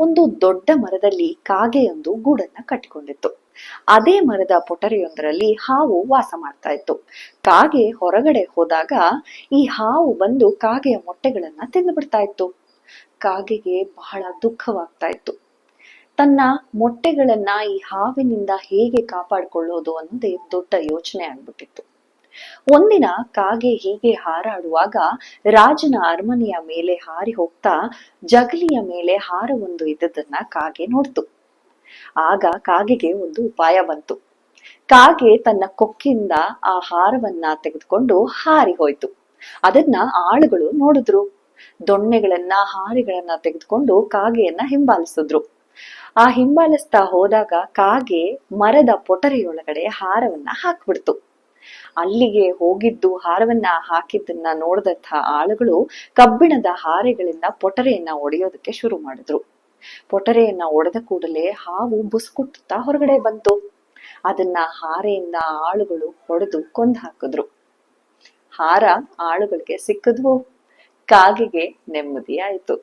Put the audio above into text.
ಒಂದು ದೊಡ್ಡ ಮರದಲ್ಲಿ ಕಾಗೆಯೊಂದು ಗೂಡನ್ನ ಕಟ್ಟಿಕೊಂಡಿತ್ತು. ಅದೇ ಮರದ ಪೊಟರೆಯೊಂದರಲ್ಲಿ ಹಾವು ವಾಸ ಮಾಡ್ತಾ ಇತ್ತು. ಕಾಗೆ ಹೊರಗಡೆ ಹೋದಾಗ ಈ ಹಾವು ಬಂದು ಕಾಗೆಯ ಮೊಟ್ಟೆಗಳನ್ನ ತಿಂದು ಬಿಡ್ತಾ ಇತ್ತು. ಕಾಗೆಗೆ ಬಹಳ ದುಃಖವಾಗ್ತಾ ಇತ್ತು. ತನ್ನ ಮೊಟ್ಟೆಗಳನ್ನ ಈ ಹಾವಿನಿಂದ ಹೇಗೆ ಕಾಪಾಡಿಕೊಳ್ಳೋದು ಅನ್ನೋದೇ ದೊಡ್ಡ ಯೋಚನೆ ಆಗ್ಬಿಟ್ಟಿತ್ತು. ಒಂದಿನ ಕಾಗೆ ಹೀಗೆ ಹಾರಾಡುವಾಗ ರಾಜನ ಅರಮನೆಯ ಮೇಲೆ ಹಾರಿ ಹೋಗ್ತಾ ಜಗಲಿಯ ಮೇಲೆ ಹಾರವೊಂದು ಇದ್ದದನ್ನ ಕಾಗೆ ನೋಡ್ತು. ಆಗ ಕಾಗೆಗೆ ಒಂದು ಉಪಾಯ ಬಂತು. ಕಾಗೆ ತನ್ನ ಕೊಕ್ಕಿಂದ ಆ ಹಾರವನ್ನ ತೆಗೆದುಕೊಂಡು ಹಾರಿ ಹೋಯ್ತು. ಅದನ್ನ ಆಳುಗಳು ನೋಡಿದ್ರು. ದೊಣ್ಣೆಗಳನ್ನ, ಹಾರಿಗಳನ್ನ ತೆಗೆದುಕೊಂಡು ಕಾಗೆಯನ್ನ ಹಿಂಬಾಲಿಸಿದ್ರು. ಆ ಹಿಂಬಾಲಿಸ್ತಾ ಹೋದಾಗ ಕಾಗೆ ಮರದ ಪೊಟರೆಯೊಳಗಡೆ ಹಾರವನ್ನ ಹಾಕ್ಬಿಡ್ತು. ಅಲ್ಲಿಗೆ ಹೋಗಿದ್ದು ಹಾರವನ್ನ ಹಾಕಿದ್ದನ್ನ ನೋಡಿದಂಥ ಆಳುಗಳು ಕಬ್ಬಿಣದ ಹಾರೆಗಳಿಂದ ಪೊಟರೆಯನ್ನ ಒಡೆಯೋದಕ್ಕೆ ಶುರು ಮಾಡಿದ್ರು. ಪೊಟರೆಯನ್ನ ಒಡೆದ ಕೂಡಲೇ ಹಾವು ಬುಸ್ಕುಟ್ಟುತ್ತಾ ಹೊರಗಡೆ ಬಂತು. ಅದನ್ನ ಹಾರೆಯಿಂದ ಆಳುಗಳು ಹೊಡೆದು ಕೊಂದು ಹಾಕಿದ್ರು. ಹಾರ ಆಳುಗಳಿಗೆ ಸಿಕ್ಕದ್ವು. ಕಾಗೆಗೆ ನೆಮ್ಮದಿ ಆಯ್ತು